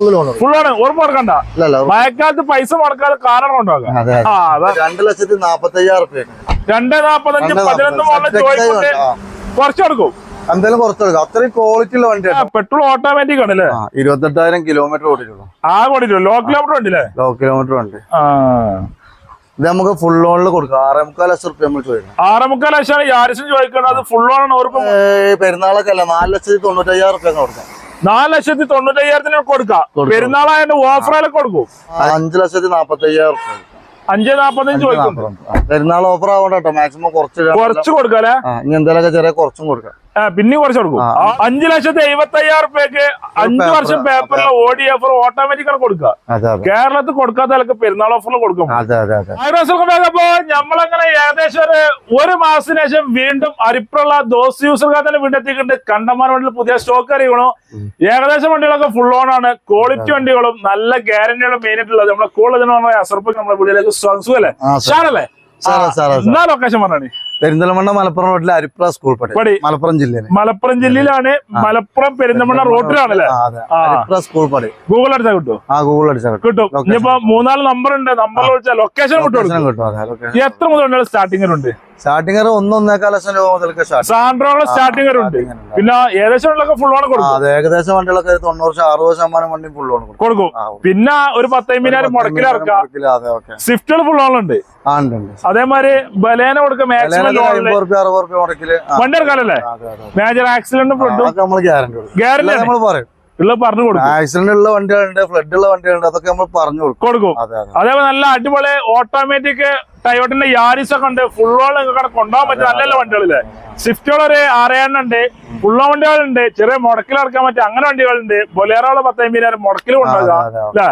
Full ആണ്. മഴക്കാലത്ത് പൈസ മുടക്കാതെ കാരണം അതാ രണ്ട് ലക്ഷത്തി നാപ്പത്തി അയ്യായിരം റുപ്യ രണ്ട് നാപ്പത്തഞ്ച്. പതിനൊന്ന് മോളിൽ നാപ്പത്തഞ്ച് കുറച്ച് കൊടുക്കും എന്തായാലും കുറച്ചെടുക്കും. അത്രയും ക്വാളിറ്റി ഉള്ള വണ്ടിയാണ് പെട്രോൾ ഓട്ടോമാറ്റിക് ആണല്ലേ ഇരുപത്തെട്ടായിരം കിലോമീറ്റർ ഓടിയിട്ടുള്ളൂ. ആ ഓടിയിട്ടുള്ളൂ. ലോ കിലോമീറ്റർ ഉണ്ടല്ലേ? ലോ കിലോമീറ്റർ ഉണ്ട് ഇത് നമുക്ക് ഫുൾ ലോണിൽ കൊടുക്കാം. ആറേമുക്കാൽ ലക്ഷം റുപ്യ നമ്മൾ ചോദിക്കണം. ആറേ മുക്കാൽ ലക്ഷമാണ് യാരിസും ചോദിക്കുന്നത് അത് ഫുൾ ഓൺ പെരുന്നാളൊക്കെ അല്ല. നാല് ലക്ഷത്തി തൊണ്ണൂറ്റയ്യായിരം റുപ്യ കൊടുക്കാം. നാല് ലക്ഷത്തി തൊണ്ണൂറ്റയ്യായിരത്തിന് കൊടുക്കാം. കൊടുക്കാം. പെരുന്നാളായതിന്റെ ഓഫറൊക്കെ കൊടുക്കും. അഞ്ച് ലക്ഷത്തി നാപ്പത്തി അയ്യായിരം അഞ്ച് നാപ്പത്തഞ്ച് പെരുന്നാൾ ഓഫർ ആവണ്ട മാക്സിമം കുറച്ച് കുറച്ച് കൊടുക്കാല്ലേ? ആ, ഇനി എന്തായാലും ചെറിയ കുറച്ചും കൊടുക്കാം. പിന്നെയും കുറച്ച് കൊടുക്കും. അഞ്ച് ലക്ഷത്തി എഴുപത്തി അയ്യായിരം റുപ്യക്ക് അഞ്ചു വർഷം പേപ്പറിൽ ഓടി ഓഫർ ഓട്ടോമാറ്റിക്കാണ് കൊടുക്കുക. കേരളത്തിൽ കൊടുക്കാത്ത ആൾക്ക് പെരുന്നാൾ ഓഫറിൽ കൊടുക്കും. ആയിരപ്പോ നമ്മളങ്ങനെ ഏകദേശം ഒരു ഒരു മാസത്തിന് ശേഷം വീണ്ടും അരിപ്പുള്ള ദോസ് യൂസർക്കാർ തന്നെ വീണ്ടും എത്തിയിട്ടുണ്ട്. കണ്ടമാന വണ്ടിയിൽ പുതിയ സ്റ്റോക്ക് അറിയണോ. ഏകദേശം വണ്ടികളൊക്കെ ഫുൾ ഓൺ ആണ്. ക്വാളിറ്റി വണ്ടികളും നല്ല ഗ്യാരണ്ടികളും മെയിൻ ആയിട്ടുള്ളത് നമ്മളെ കൂടുതൽ അസർപ്പ് നമ്മുടെ വീട്ടിലേക്ക് സ്വാഗതം അല്ലേ? സാറല്ലേ. എന്നാ ലൊക്കേഷൻ പറഞ്ഞാണ് പെരിന്തൽമണ്ണ മലപ്പുറം റോഡിലെ അരിപ്ര സ്കൂൾ പടി. മലപ്പുറം ജില്ലയിൽ മലപ്പുറം ജില്ലയിലാണ് മലപ്പുറം പെരിന്തൽമണ്ണ റോഡിലാണല്ലേ അരിപ്ര സ്കൂൾ പടി. ഗൂഗിൾ അടിച്ചാൽ കിട്ടും? ആ ഗൂഗിൾ അടിച്ചാൽ കിട്ടും. ഇനിയിപ്പോ മൂന്നാൽ നമ്പർ ഉണ്ട്. നമ്പർ വിളിച്ചാൽ ലൊക്കേഷൻ കിട്ടും എത്ര മുതൽ സ്റ്റാർട്ടിങ്ങിലുണ്ട് സ്റ്റാർട്ടിങ് ഒരു ഒന്നൊന്നേക്കാൽ ലക്ഷം രൂപ മുതൽക്ക് സാൻഡ്രോയുടെ സ്റ്റാർട്ടിംഗ് ഉണ്ട്. പിന്നെ ഏകദേശം ഫുൾ ഓൺ കൊടുക്കും. അത് ഏകദേശം വണ്ടികളൊക്കെ തൊണ്ണൂറ് അറുപത് ശതമാനം വണ്ടി ഫുൾ ഓൺ കൊടുക്കും. പിന്നെ ഒരു പത്തൈമ്പതിനായിരം മുടക്കിലിറക്കാം സ്വിഫ്റ്റുകൾ ഫുൾ ഓൺ ഉണ്ട്. അതേമാതിരി ബലേന കൊടുക്കുക വണ്ടി ഇറക്കാനല്ലേ അതെ മേജർ ആക്സിഡന്റ് ഗ്യാരണ്ടി നമ്മൾ പറയും. ഉള്ള പറഞ്ഞു കൊടുക്കും. ആക്സിഡന്റ് ഉള്ള വണ്ടികളുണ്ട് ഫ്ലഡ് ഉള്ള വണ്ടികളുണ്ട് അതൊക്കെ നമ്മൾ പറഞ്ഞു കൊടുക്കും. കൊടുക്കും. അതെ അതെ. അതേപോലെ നല്ല അടിപൊളി ഓട്ടോമാറ്റിക് ടയോട്ടിന്റെ യാരിസ് ഒക്കെ ഉണ്ട്. ഫുൾ ഓൺ നിങ്ങൾക്ക് കൊണ്ടുപോകാൻ പറ്റും. നല്ല നല്ല വണ്ടികളില്ലേ സ്വിഫ്റ്റുകൾ ഒരു ഉണ്ട്. ഫുൾ വണ്ടികളുണ്ട്. ചെറിയ മുടക്കിൽ ഇറക്കാൻ പറ്റും അങ്ങനെ വണ്ടികളുണ്ട്. ബൊലേറോൾ പത്തമ്പതിനായിരം മുടക്കിൽ കൊണ്ടുപോകാം അല്ലേ.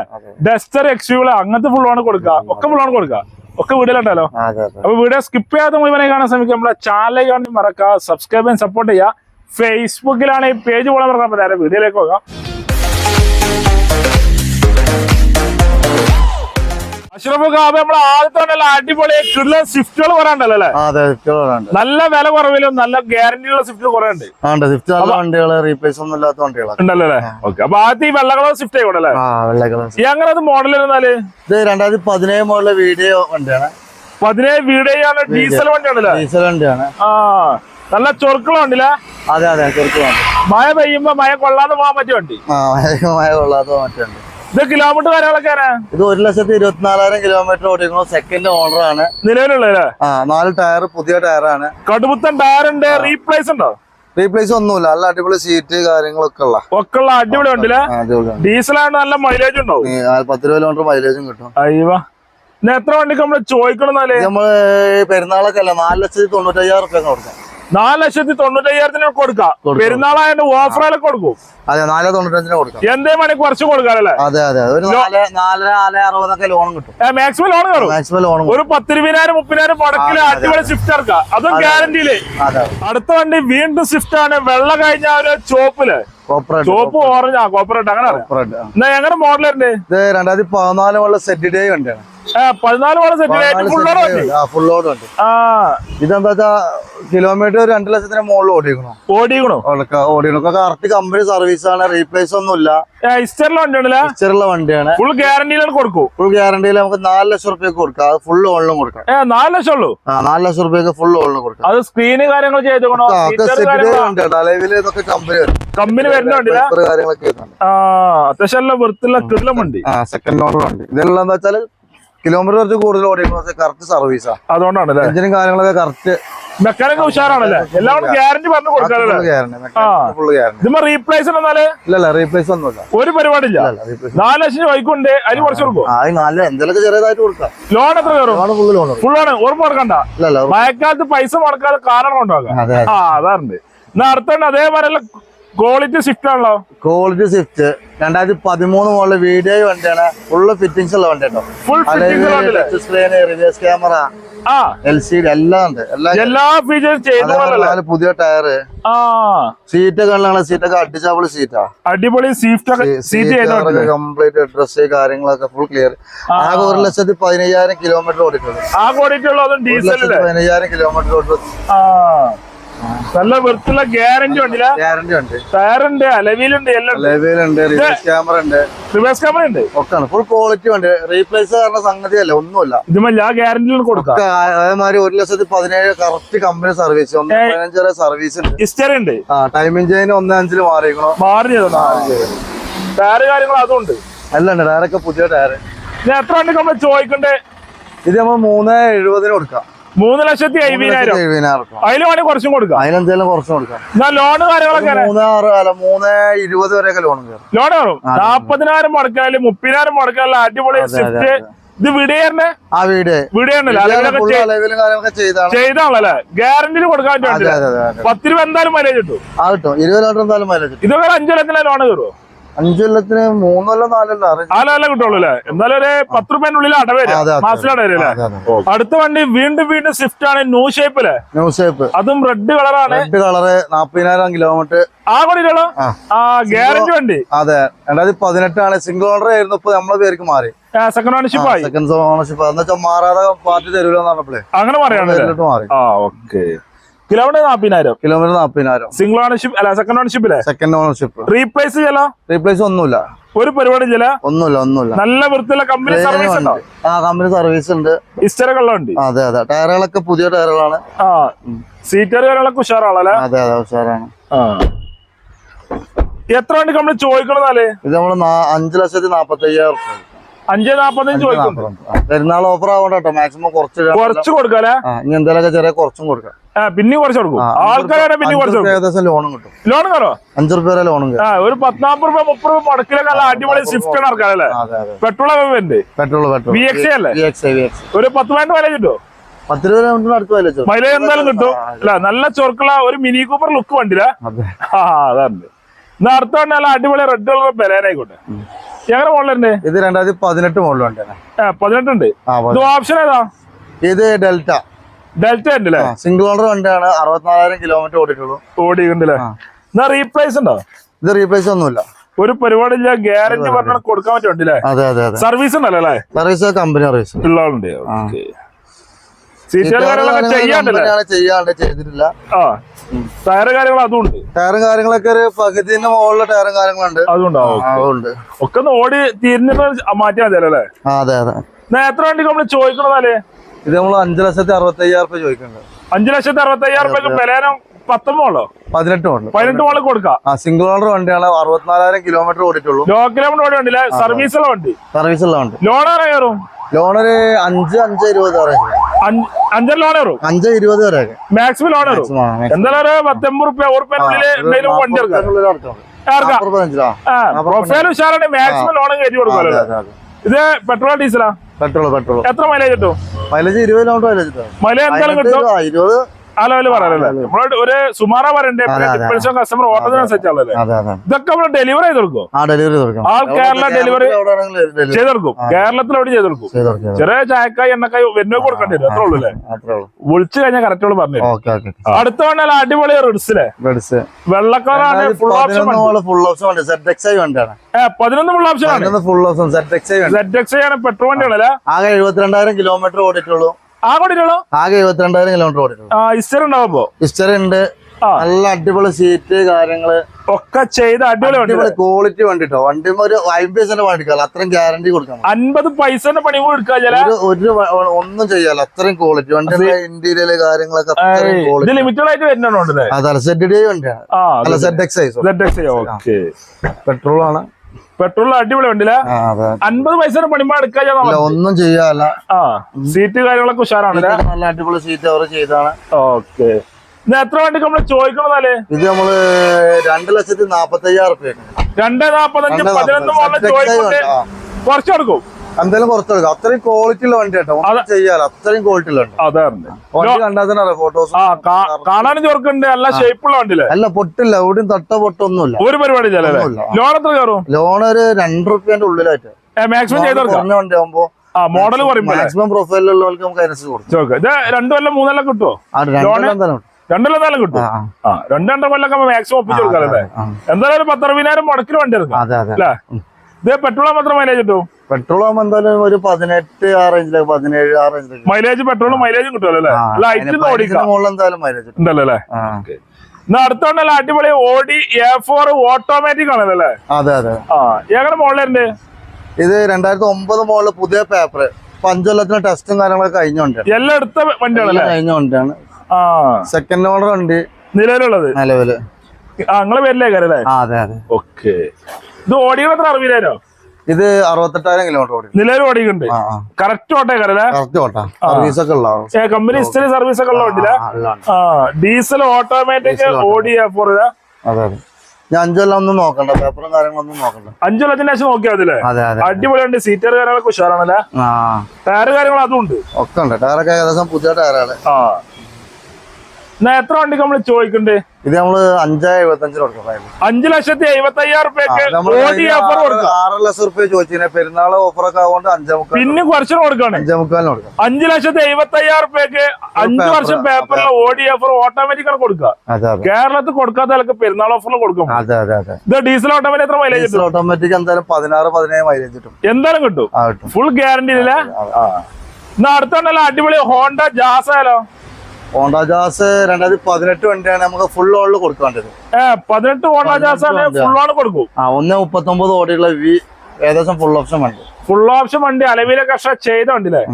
ഡസ്റ്റർ എക്സ്യൂൾ അങ്ങനത്തെ ഫുൾ ആണ് കൊടുക്കുക. ഒക്കെ ഫുൾ ഓൺ കൊടുക്കുക. ഒക്കെ വീടുകളുണ്ടല്ലോ അപ്പൊ വീഡിയോ സ്കിപ്പ് ചെയ്യാതെ മുഴുവനെ കാണാൻ ശ്രമിക്കുക. നമ്മുടെ ചാനലിൽ കാണി മറക്കുക സബ്സ്ക്രൈബ് ചെയ്യാൻ സപ്പോർട്ട് ചെയ്യുക ഫേസ്ബുക്കിലാണ് ഈ പേജ് പോലെ മറക്കാൻ നേരെ വീഡിയോയിലേക്ക് പോകാം. അഷ്റഫ് കാബ് നമ്മൾ ആദ്യത്തെ അടിപൊളി കിട്ടുന്ന സ്വിഫ്റ്റുകൾ കുറെ ഉണ്ടല്ലോ അല്ലേ? നല്ല വില കുറവിലും നല്ല ഗ്യാരണ്ടി ഉള്ള കുറെ ഉണ്ട്. സ്വിഫ്റ്റ് നല്ല വണ്ടികൾ റീപ്ലേസ് ഒന്നും ഇല്ലാത്ത വണ്ടികളാണ് ഉണ്ടല്ലോ അല്ലേ? ഓക്കെ. അപ്പൊ ആദ്യം ഈ വെള്ള കളർ സ്വിഫ്റ്റ് ആയിക്കോട്ടെ വെള്ള കളർ അത് മോഡൽ ഇരുന്നാൽ ഇത് രണ്ടായിരത്തി പതിനേഴ് മുതലുള്ള വീഡിയോ വണ്ടിയാണ്. പതിനേഴ് വീഡിയോ. ഡീസൽ വണ്ടിയാണല്ലേ? ഡീസൽ വണ്ടിയാണ്. ആ. നല്ല ചൊറുക്കളും ഉണ്ടല്ലേ? അതെ അതെ ചൊറുക്കളുണ്ട് മഴ പെയ്യുമ്പോ മഴ കൊള്ളാതെ പോകാൻ പറ്റിയ വണ്ടി കൊള്ളാതെ പോകാൻ പറ്റുണ്ട് ഇത് കിലോമീറ്റർ കാര്യങ്ങളൊക്കെയാണ് ഇത് ഒരു ലക്ഷത്തി ഇരുപത്തിനാലായിരം കിലോമീറ്റർ ഓടിക്കുന്നത് സെക്കൻഡ് ഓണർ ആണ്. നിലവിലുള്ളതല്ലേ ആ നാല് ടയർ പുതിയ ടയറാണ് കടുപ്പത്തൻ ഉണ്ട്. റീപ്ലേസ് ഉണ്ടോ? റീപ്ലേസ് ഒന്നുമില്ല. നല്ല അടിപൊളി സീറ്റ് കാര്യങ്ങളൊക്കെ ഉള്ള. ഒക്കെ ഉള്ള അടിപൊളി ഉണ്ടല്ലേ? ഡീസൽ ആണ് ഡീസലാണ് നല്ല മൈലേജ് ഉണ്ടാവും പത്ത് കിലോമീറ്റർ മൈലേജും കിട്ടും. അയ്യോ എത്ര വണ്ടിക്ക് നമ്മൾ ചോദിക്കണം നമ്മൾ പെരുന്നാളൊക്കെ അല്ല? നാല് ലക്ഷത്തി തൊണ്ണൂറ്റയ്യായിരം റുപ്യ കൊടുക്കാം. നാല് ലക്ഷത്തി തൊണ്ണൂറ്റയ്യായിരത്തിന് കൊടുക്കാം. പെരുന്നാളായതിന്റെ ഓഫറുകളൊക്കെ കൊടുക്കും. അതെ നാല് തൊണ്ണൂറ്റഞ്ചിന് കൊടുക്കാം. എന്തേ മണി കുറച്ച് കൊടുക്കാറല്ലേ അതെ അതെ. ഒരു നാല് നാല് അറുപതൊക്കെ ലോൺ കിട്ടും. മാക്സിമം ലോൺ കയറും. മാക്സിമം ലോൺ ഒരു പത്തിരുപതിനായിരം മുപ്പതിനായിരം മുടക്കിൽ അടിപൊളി സ്വിഫ്റ്റ് ഇറക്കാം അതും ഗ്യാരണ്ടിയിൽ അടുത്ത വണ്ടി വീണ്ടും സ്വിഫ്റ്റ് ആണ്. വെള്ള കഴിഞ്ഞ ഒരു ചോപ്പിൽ ചോപ്പ് ഓറഞ്ച് ആ കോപ്പറേറ്റ് അങ്ങനെ എങ്ങനെ മോഡലുണ്ട് ഇത് രണ്ടായിരത്തി പതിനാല് മുതലുള്ള സെറ്റ് ഡേ വണ്ടിയാണ്. പതിനാല് മോഡൽ സെറ്റ് ഫുൾ ലോഡ് ഉണ്ട്. ആ ഇതെന്താ വെച്ചാ കിലോമീറ്റർ രണ്ട് ലക്ഷത്തിന് മുകളിൽ ഓടിക്കണോ ഓടിക്കണോ ഓടിക്കണോ കറക്റ്റ് കമ്പനി സർവീസ് ആണ് റീപ്ലേസ് ഒന്നും ഇല്ല ഇസ്റ്ററിലെ വണ്ടി ഉണ്ടല്ലേ പിക്ചറുള്ള വണ്ടിയാണ്. ഫുൾ ഗ്യാരണ്ടിയിലാണ് കൊടുക്കൂ. ഫുൾ ഗ്യാരണ്ടിയിൽ നമുക്ക് നാല് ലക്ഷം റുപ്യക്ക് കൊടുക്കാം. അത് ഫുൾ ഓണിലും കൊടുക്കാം. നാല് ലക്ഷം ഉള്ളൂ. ആ നാല് ലക്ഷം റുപ്യക്ക് ഫുൾ ഓണിലും കൊടുക്കാം. അത് സ്ക്രീന് കാര്യങ്ങൾ ചെയ്തോണോ കമ്പനി കമ്പനി കാര്യങ്ങളൊക്കെ വരുന്നുണ്ട്. അത്യാവശ്യം വൃത്തിയുള്ള കിടലം വണ്ടി. ആ സെക്കൻഡ് ഓണർ ഉണ്ട് ഇതെല്ലാം എന്താ വെച്ചാൽ കിലോമീറ്റർ കുറച്ച് കൂടുതൽ ഓടിക്കുന്നത് കറക്റ്റ് സർവീസാ അതുകൊണ്ടാണ് എഞ്ചിനും കാര്യങ്ങളൊക്കെ കറക്റ്റ് മെക്കാനിക് ഉഷാറാണല്ലേ? എല്ലാം ഗ്യാരണ്ടി പറഞ്ഞു കൊടുക്കാറല്ലേ റീപ്ലേസ് ഇല്ലല്ല റീപ്ലേസ് ഒന്നുമില്ല. ഒരു പരിപാടിയില്ല. ഇല്ല നാല് ലക്ഷം വൈക്കുണ്ട് അതിന് കുറച്ച് കൊടുക്കും? ആ നല്ല എന്തെങ്കിലുമൊക്കെ ചെറിയതായിട്ട് കൊടുക്കാം. ലോൺ എത്ര കയറും ഫുൾ ലോൺ ഫുൾ ആണ്. ഉറപ്പ് കൊടുക്കണ്ട മഴക്കാലത്ത് പൈസ മുടക്കാതെ കാരണം കൊണ്ടുപോകാം. ആ അതാറുണ്ട് എന്നാ അടുത്തുണ്ട് അതേമാതിരി ക്വാളിറ്റി സ്വിഫ്റ്റ് ആണല്ലോ? ക്വാളിറ്റി സ്വിഫ്റ്റ് രണ്ടായിരത്തി പതിമൂന്ന് മുകളിൽ വീഡിയോ വണ്ടിയാണ്. ഫുള്ള് ഫിറ്റിംഗ്സ് ഉള്ള വണ്ടി കേട്ടോ. റിവേഴ്സ് ക്യാമറ ആ. എൽ സി ഡി എല്ലാം ഉണ്ട്. എല്ലാ ഫീച്ചേഴ്സും അതേപോലെ ചെയ്തോളല്ലേ പുതിയ ടയർ സീറ്റ് സീറ്റൊക്കെ അടിച്ചാപ്പിൾ സീറ്റാ അടിപൊളി സീറ്റ് കംപ്ലീറ്റ് ഡ്രസ് കാര്യങ്ങളൊക്കെ ഫുൾ ക്ലിയർ ആകെ ഒരു ലക്ഷത്തി പതിനയ്യായിരം കിലോമീറ്റർ ലക്ഷത്തി പതിനയ്യായിരം കിലോമീറ്റർ ആ. നല്ല വൃത്തിയുള്ള ഗ്യാരണ്ടി ഉണ്ടല്ല? ഗ്യാരണ്ടി ഉണ്ട്. ടയറുണ്ട് അലവിയിലുണ്ട് എല്ലാം റിവേഴ്സ് ക്യാമറ ഉണ്ട്. റിവേഴ്സ് ക്യാമറ ഉണ്ട്? ഒക്കെയാണ്. ഫുൾ ക്വാളിറ്റി ഉണ്ട്. റീപ്ലേസ് കാരണം സംഗതിയല്ല ഒന്നുമില്ല. ഇതുമല്ല ആ ഗ്യാരണ്ടിയിൽ കൊടുക്കാം. അതേമാതിരി ഒരു ലക്ഷത്തി പതിനേഴ് കറക്റ്റ് കമ്പനി സർവീസ് ഒന്ന് പതിനഞ്ച് വരെ സർവീസ് ഉണ്ട്. ഹിസ്റ്ററി ഉണ്ട്. ആ ടൈമിംഗ് ചെയ്യുന്ന ഒന്ന് അഞ്ചിൽ മാറിയിരിക്കണോ. മാറി ടയറ് കാര്യങ്ങൾ അതും ഉണ്ട്. അല്ല ടയറൊക്കെ പുതിയ ടയർ ഞാൻ എത്ര നമ്മൾ ചോദിക്കണ്ടേ? ഇത് നമ്മൾ മൂന്ന് എഴുപതിന് കൊടുക്കാം. മൂന്ന് ലക്ഷത്തി എഴുപതിനായിരം. അതിൽ വേണമെങ്കിൽ കുറച്ചും കൊടുക്കാം. അതിനെന്തെങ്കിലും കുറച്ചും കൊടുക്കാം. എന്നാ ലോണ് കാര്യങ്ങളൊക്കെ മൂന്ന് ആറ് അല്ല മൂന്ന് ഇരുപത് വരെയൊക്കെ ലോൺ കയറും ലോൺ കയറും നാപ്പതിനായിരം മുടക്കാൽ മുപ്പതിനായിരം മുടക്കാൽ അടിപൊളി സ്വിഫ്റ്റ് ഇത് വിടയറിന്റെ ആ വീട്. ചെയ്താണല്ലേ? ഗ്യാരണ്ടിയിൽ കൊടുക്കാൻ പറ്റും പത്ത് രൂപ എന്തായാലും മൈലേജ് കിട്ടും. ആ കിട്ടും. ഇരുപത് ലിറ്റർ എന്തായാലും മൈലേജ് ഇതൊക്കെ അഞ്ചു ലക്ഷത്തിലെ ലോൺ കയറുമോ അഞ്ചു കൊല്ലത്തിന് മൂന്നല്ലോ നാലല്ലോ നാലല്ല കിട്ടുള്ളൂ അല്ലേ? എന്നാലും ഒരു പത്ത് റുപ്യനുള്ളിൽ അടവരും. മാസത്തിൽ അടവരും അല്ലേ? അതെ, അതെ. അടുത്ത വണ്ടി വീണ്ടും വീണ്ടും സ്വിഫ്റ്റ് ആണ് ന്യൂ ഷേപ്പ് അല്ലേ? New shape. അതും റെഡ് കളറാണ് റെഡ് കളറ് നാപ്പതിനായിരം കിലോമീറ്റർ. ആ കൊണ്ടിട്ടുള്ളൂ ആ. ഗ്യാരണ്ടി വണ്ടി? അതെ. രണ്ടായിരത്തി പതിനെട്ടാണ് സിംഗിൾ ഓണർ ആയിരുന്നു. ഇപ്പൊ നമ്മളെ പേർക്ക് മാറി. സെക്കൻഡ് ഓണർഷിപ്പ് ആയി. സെക്കൻഡ് ഓണർഷിപ്പ് എന്ന് വെച്ചാൽ മാറാതെ പാർട്ടി തരൂലെന്ന് പറഞ്ഞപ്പോഴേ. അങ്ങനെ മാറിയാണ് മാറി ആ ഓക്കെ കിലോമീറ്റർ നാപ്പതിനായിരം. കിലോമീറ്റർ നാപ്പതിനായിരം. സിംഗിൾ ഓണർഷിപ്പ് അല്ല സെക്കൻഡ് ഓണർഷിപ്പിലെ സെക്കൻഡ് ഓണർഷിപ്പ് റീപ്ലേസ് ചെയ്യലോ? റീപ്ലേസ് ഒന്നുമില്ല. ഒരു പരിപാടി ചില ഒന്നുമില്ല ഒന്നുമില്ല. നല്ല വൃത്തിയുള്ള കമ്പനി സർവീസ് ഉണ്ടോ. ആ കമ്പനി സർവീസ് ഉണ്ട്. ഹിസ്റ്ററുള്ള ഉണ്ട് അതെ അതെ. ടയറുകളൊക്കെ പുതിയ ടയറുകളാണ് ആ സീറ്റർ കാര്യങ്ങളൊക്കെ ഉഷാറാണല്ലേ അതെ അതെ ഉഷാറാണ്. എത്ര വണ്ടി നമ്മൾ ചോദിക്കണതാലേ ഇത് നമ്മൾ അഞ്ചു ലക്ഷത്തി നാപ്പത്തി അയ്യായിരം അഞ്ച് നാപ്പത്തഞ്ച് പെരുന്നാൾ ഓഫർ ആവണ്ട കേട്ടോ മാക്സിമം കുറച്ച് കൊടുക്കാല്ലേ? കുറച്ച് കൊടുക്കാലേ ആ ഇനി എന്തെങ്കിലുമൊക്കെ ചെറിയ കുറച്ചും കൊടുക്കാം. ആ പിന്നെയും കുറച്ച് കൊടുക്കും. ആൾക്കാരെ അഞ്ച് കുറച്ച് കൊടുക്കും. ഏകദേശം ലോണും കിട്ടും. ലോൺ കയറോ? അഞ്ചു റുപ്യ ലോൺ ലോണും ഒരു പത്നാപ്പത് രൂപ മുപ്പത് രൂപ മുടക്കിലൊക്കെ അടിപൊളി സ്വിഫ്റ്റ് അതെ പെട്രോൾ പെട്രോൾ പെട്രോൾ എക്സ് അല്ലേ? ഒരു പത്ത് പതിനെട്ട് വില കിട്ടുമോ? പത്ത് രൂപ അടുത്ത് വില. മൈലേജ് എന്തായാലും കിട്ടും. അല്ല നല്ല ചൊറുക്കുള്ള ഒരു മിനി കൂപ്പർ ലുക്ക് വണ്ടിയില്ല അതെ. ആ അതാണ്. എന്നാ അടുത്ത വണ്ടി നല്ല അടിപൊളി റെഡ് കളർ ബലാനായിക്കോട്ടെ എങ്ങനെ മോഡലുണ്ട് ഇത് രണ്ടായിരത്തി പതിനെട്ട് മോഡലുണ്ട് പതിനെട്ടുണ്ട് ഇത് ഓപ്ഷൻ ഏതാ? ഇത് ഡെൽറ്റ ഡെൽറ്റ ഉണ്ട് അല്ലേ സിംഗിൾ ഓണർ വണ്ടിയാണ്. അറുപത്തിനാലായിരം കിലോമീറ്റർ ഓടിയിട്ടുള്ളൂ. ഓടിയിട്ടുണ്ടല്ലേ എന്നാ റീപ്ലേസ് ഉണ്ടോ? ഇത് റീപ്ലേസ് ഒന്നുമില്ല. ഒരു പരിപാടി ഇല്ല ഗ്യാരണ്ടി പറഞ്ഞാൽ കൊടുക്കാൻ പറ്റുണ്ടല്ലേ അതെ അതെ അതെ. സർവീസ് ഉണ്ടല്ലോ അല്ലേ? സർവീസ് കമ്പനി സർവീസ് ഉള്ളതുണ്ട് ചെയ്യാണ്ട് ചെയ്തിട്ടില്ല. കാര്യങ്ങൾ അതുണ്ട് ടയറും കാര്യങ്ങളൊക്കെ ഒരു പകുതിന്റെ മുകളിലെ ടയറും കാര്യങ്ങളുണ്ട്. അതും ഉണ്ട് ഒക്കെ ഒന്ന് ഓടി തിരിഞ്ഞിട്ട് മാറ്റിയാൽ മതി അല്ലേ? അതെ അതെ. എത്ര വണ്ടി നമ്മൾ ചോദിക്കണതാലേ? ഇത് നമ്മൾ അഞ്ചു ലക്ഷത്തി അറുപത്തയ്യായിരം രൂപ ചോദിക്കുന്നുണ്ട് അഞ്ചു ലക്ഷത്തി അറുപത്തയ്യായിരം രൂപയ്ക്ക് ബലേനം മോളോ? പതിനെട്ട് മോഡൽ പതിനെട്ട് മോളിൽ കൊടുക്കാം? ആ സിംഗിൾ ഓണർ വണ്ടിയാണ്. അറുപത്തിനാലായിരം കിലോമീറ്റർ ഓടിയിട്ടുള്ളൂ. ലോ കിലോമീറ്റർ ഓടി വണ്ടിയില്ല സർവീസുള്ള വണ്ടി? സർവീസ് ഉള്ള വണ്ടി. ലോൺ ആരാ കയറും? ലോൺ ഒരു അഞ്ച് അഞ്ച് ഇരുപത് വരെ. അഞ്ച്- അഞ്ചര ലോൺ കയറും? അഞ്ച് ഇരുപത് വരെ. മാക്സിമം ലോൺ കയറും? എന്തായാലും ഒരു പത്തൊമ്പത് റുപ്യ വണ്ടി ഇറക്കാം പ്രൊഫൈൽ ഉഷാറാണ്. മാക്സിമം ലോൺ കയറ്റി കൊടുക്കുമല്ലോ ഇത് പെട്രോൾ ഡീസലാ പെട്രോൾ പെട്രോൾ എത്ര മൈലേജ് കിട്ടും? മൈലേജ് ഇരുപത് കിലോമീറ്റർ മൈലേജ് മൈലേജ് എന്തായാലും കിട്ടും? ഇരുപത് ആ ലെവൽ പറയാനല്ലേ ഒരു സുമാറ പറയണ്ടേ കസ്റ്റമർ ഓട്ടത്തിനനുസരിച്ച് ആണല്ലേ അതെ. അതെ ഇതൊക്കെ നമ്മൾ ഡെലിവറി ചെയ്ത് കൊടുക്കും. ആ ഡെലിവറി കൊടുക്കാം ആൾ കേരള ഡെലിവറി ചെയ്ത് കൊടുക്കും. കേരളത്തിൽ എവിടെ ചെയ്ത് കൊടുക്കും. ചെറിയ ചായക്കായി എണ്ണക്കായി വെന്നോ കൊടുക്കേണ്ടി വരും. അത്രേ ഉള്ളൂ അല്ലേ? വിളിച്ചു കഴിഞ്ഞാൽ കറക്റ്റോട് പറഞ്ഞു അടുത്ത വേണ്ട അടിപൊളി റിഡ്സിലെ വെള്ളക്കാരാണ് ഫുൾ ഓപ്ഷൻ ഫുൾ ഓപ്ഷൻ വണ്ടി. സെറ്റ് എക്സ് ഐ വണ്ടിയാണ്. പതിനൊന്ന് ഫുൾ ഓപ്ഷൻ ആണ്. Full option Z X I ആണ് പെട്രോൾ വണ്ടികളല്ലേ? ആകെ എഴുപത്തിരണ്ടായിരം കിലോമീറ്റർ ഓടിയിട്ടുള്ളൂ. ആകെ എഴുപത്തിരണ്ടായിരം കിലോമീറ്റർ ഓടിയിട്ടുള്ളൂ. ഇസ്റ്റർ ഉണ്ട്. നല്ല അടിപൊളി സീറ്റ് കാര്യങ്ങൾ. ഒക്കെ ചെയ്ത് അടിപൊളി അടിപൊളി ക്വാളിറ്റി വേണ്ടിട്ടോ വണ്ടി ഒരു അമ്പത് പൈസന്റെ വണ്ടിക്കല്ല അത്രയും ഗ്യാരണ്ടി കൊടുക്കണം. അൻപത് പൈസന്റെ പണി കൂടി ഒരു ഒന്നും ചെയ്യാല അത്രയും ക്വാളിറ്റി വണ്ടി ഇന്റീരിയൽ കാര്യങ്ങളൊക്കെ ലിമിറ്റഡ് ആയിട്ട് വരുന്നുണ്ട് അതല്ല സെഡ് ഡി വണ്ടിയാണ്. അല്ല സെഡ് എക്സ് പെട്രോൾ ആണ് പെട്രോൾ അടിപൊളി അതെ. അൻപത് പൈസ പണിമാ എടുക്കാൻ ഒന്നും ചെയ്യാല്ല ആ സീറ്റ് കാര്യങ്ങളൊക്കെ ഉഷാറാണ് നല്ല അടിപൊളി സീറ്റ് അവർ ചെയ്താണ്. ഓക്കെ. ഇത് എത്ര വണ്ടി നമ്മൾ ചോദിക്കണതാൽ ഇത് നമ്മൾ രണ്ട് ലക്ഷത്തി നാപ്പത്തി അയ്യായിരം രണ്ട് നാപ്പത്തഞ്ച് പതിനൊന്ന്. കുറച്ച് കൊടുക്കും. എന്തായാലും പുറത്തെടുക്കും. അത്രയും ക്വാളിറ്റി ഉള്ള വണ്ടി കേട്ടോ. ചെയ്യാലോ അത്രയും ക്വാളിറ്റി ഉള്ള വണ്ടി. കണ്ടാൽ തന്നെ ഫോട്ടോസ് ആ കാ- കാണാനും ചോർക്കുണ്ട് നല്ല ഷേപ്പുള്ള വണ്ടിയില്ലേ? അല്ല പൊട്ടില്ല. എവിടെയും തട്ടോ പൊട്ടൊന്നുമില്ല. ഒരു പരിപാടി ലോൺ എത്ര കയറും? ലോൺ ഒരു രണ്ടു റുപ്യന്റെ ഉള്ളിലായിട്ട്. മാക്സിമം ചെയ്ത് കൊടുക്കാം കുറഞ്ഞ വണ്ടി ആകുമ്പോ ആ മോഡൽ മാക്സിമം പ്രൊഫൈലിലുള്ളവർക്ക് നമുക്ക് അനുസരിച്ച് കൊടുക്കും. ഇത് രണ്ടു കൊല്ലം മൂന്നെല്ലാം കിട്ടുമോ എന്തായാലും ഉണ്ട്. രണ്ടെല്ലാം കിട്ടും ആ, രണ്ട് രണ്ടര കൊല്ലൊക്കെ മാക്സിമം ഒപ്പിച്ചു കൊടുക്കാം അല്ലേ. എന്തായാലും പത്തറുപതിനായിരം മുടക്കിൽ വണ്ടി എടുക്കാം. അല്ലേ? പെട്രോൾ മാത്രം മൈലേജ് കിട്ടും? പെട്രോൾ ആകുമ്പോ എന്തായാലും ഒരു പതിനെട്ട് ആ റേഞ്ചിലേക്ക് പതിനേഴ് ആ റേഞ്ചിലേക്ക് മൈലേജ് പെട്രോളും മൈലേജും കിട്ടുമല്ലോ അല്ലേ? അല്ല ഐറ്റിൽ ഓടിക്കാം. മുകളിൽ എന്തായാലും മൈലേജ് കിട്ടും. ഉണ്ടല്ലോ അല്ലേ? എന്നാ അടുത്തോണ്ടല്ല അടിപൊളി ഓടി എ ഫോർ ഓട്ടോമാറ്റിക് ആണല്ലോ അല്ലേ? അതെ അതെ. ആ എങ്ങനെ മോളിലുണ്ട് ഇത് രണ്ടായിരത്തി ഒമ്പത് മോളിൽ പുതിയ പേപ്പർ പഞ്ചൊല്ലത്തിന് ടെസ്റ്റും കാര്യങ്ങളൊക്കെ കഴിഞ്ഞോണ്ട് എല്ലാം എടുത്ത വണ്ടിയാണല്ലേ? കഴിഞ്ഞോണ്ടാണ് ആ. സെക്കൻഡ് ഓർഡർ ഉണ്ട്. നിലവിലുള്ളത്? നിലവിൽ. ആ നിങ്ങളെ പേരിലേക്കാരല്ലേ അതെ അതെ. ഓക്കെ ഇത് ഓടിയത് എത്ര അറുപതിനായിരോ ഇത് അറുപത്തെട്ടായിരം കിലോമീറ്റർ ഓടി നിലവിൽ ഓടിയിട്ടുണ്ട് കറക്റ്റ് ഓട്ടേക്കാരല്ലേ കറക്റ്റ് ഓട്ടാ സർവീസ് ഒക്കെ ഉള്ള കമ്പനി ഹിസ്റ്ററി സർവീസ് ഒക്കെ ഉള്ള വണ്ടിയില്ല ഡീസൽ ഓട്ടോമാറ്റിക് ഓടി എ ഫോർ അതെ ഞാൻ ഒന്നും നോക്കണ്ട. പേപ്പറും കാര്യങ്ങളൊന്നും നോക്കണ്ട. അഞ്ചു ലക്ഷത്തിന് ശേഷം നോക്കിയാൽ മതില്ലേ അതെ അതെ അടിപൊളിയുണ്ട്. സീറ്റർ കാര്യങ്ങളൊക്കെ ഉഷാറാണല്ലേ? ടയർ കാര്യങ്ങൾ അതും ഉണ്ട്. ഒക്കെ ഉണ്ട്. ടയറൊക്കെ ഏകദേശം പുതിയ ടയറാണ് എത്ര വണ്ടി നമ്മൾ ചോദിക്കണ്ടേ? ഇത് നമ്മൾ അഞ്ചേ എഴുപത്തഞ്ചിന് കൊടുക്കാം. അഞ്ചു ലക്ഷത്തി എഴുപത്തി അയ്യായിരം നമ്മൾ ആറ് ലക്ഷം റുപ്യ ചോദിച്ചിനെ. പെരുന്നാൾ ഓഫറൊക്കെ ആവുകൊണ്ട് അഞ്ചേ മുക്കാൽ പിന്നെ കുറച്ചിന് കൊടുക്കാണ്. അഞ്ചേ മുക്കാലിന് കൊടുക്കാം. അഞ്ചു ലക്ഷത്തി എഴുപത്തി അയ്യായിരം റുപ്യക്ക് അഞ്ചു വർഷം പേപ്പറിൽ ഓടി ഓഫർ ഓട്ടോമാറ്റിക് ആണ് കൊടുക്കുക. കേരളത്തിൽ കൊടുക്കാത്ത ആൾക്ക് പെരുന്നാൾ ഓഫറിൽ കൊടുക്കും. അതെ അതെ അതെ. ഇത് ഡീസൽ ഓട്ടോമാറ്റിക് എത്ര മൈലേജ് ഓട്ടോമാറ്റിക് എന്തായാലും പതിനാറ് പതിനേഴ് മൈലേജ് കിട്ടും. എന്തായാലും കിട്ടും. ഫുൾ ഗ്യാരണ്ടി ഇല്ല? എന്നാ അടുത്തുണ്ടല്ലോ അടിപൊളി ഹോണ്ട ജാസ് ആയാലോ? ഹോണ്ട ജാസ് രണ്ടായിരത്തി പതിനെട്ട് വണ്ടിയാണ് നമുക്ക് ഫുൾ ഓണിൽ കൊടുക്കേണ്ടത് പതിനെട്ട് ഹോണ്ട ജാസ് ഫുൾ ആണ് കൊടുക്കും. ആ ഒന്ന് മുപ്പത്തൊമ്പത് ഓടിയുള്ള വി ഏകദേശം ഫുൾ ഓപ്ഷൻ വണ്ടി. ഫുൾ ഓപ്ഷൻ വണ്ടി അലവിലെ കർഷക ചെയ്ത വണ്ടിയില്ലേ?